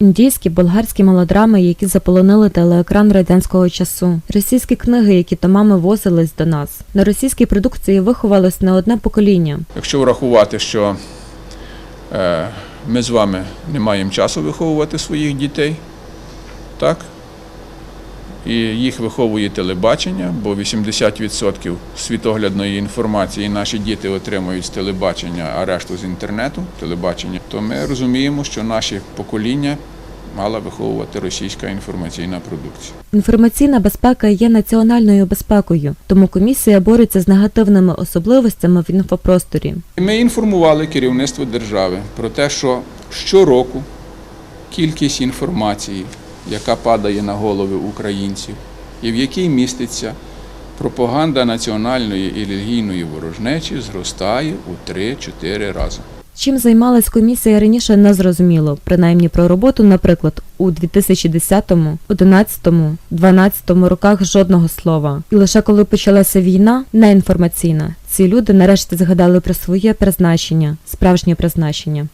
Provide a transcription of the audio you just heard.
індійські, болгарські мелодрами, які заполонили телеекран радянського часу, російські книги, які томами возились до нас. На російській продукції виховалось не одне покоління. Якщо врахувати, що е, ми з вами не маємо часу виховувати своїх дітей, так? І їх виховує телебачення, бо 80% світоглядної інформації наші діти отримують з телебачення, а решту з інтернету, телебачення, то ми розуміємо, що наші покоління мала виховувати російська інформаційна продукція. Інформаційна безпека є національною безпекою, тому комісія бореться з негативними особливостями в інфопросторі. Ми інформували керівництво держави про те, що щороку кількість інформації, яка падає на голови українців, і в якій міститься пропаганда національної і релігійної ворожнечі, зростає у 3-4 рази. Чим займалась комісія раніше не зрозуміло, принаймні про роботу, наприклад, у 2010, 11, 12 роках жодного слова. І лише коли почалася війна, неінформаційна, ці люди нарешті згадали про своє призначення, справжнє призначення.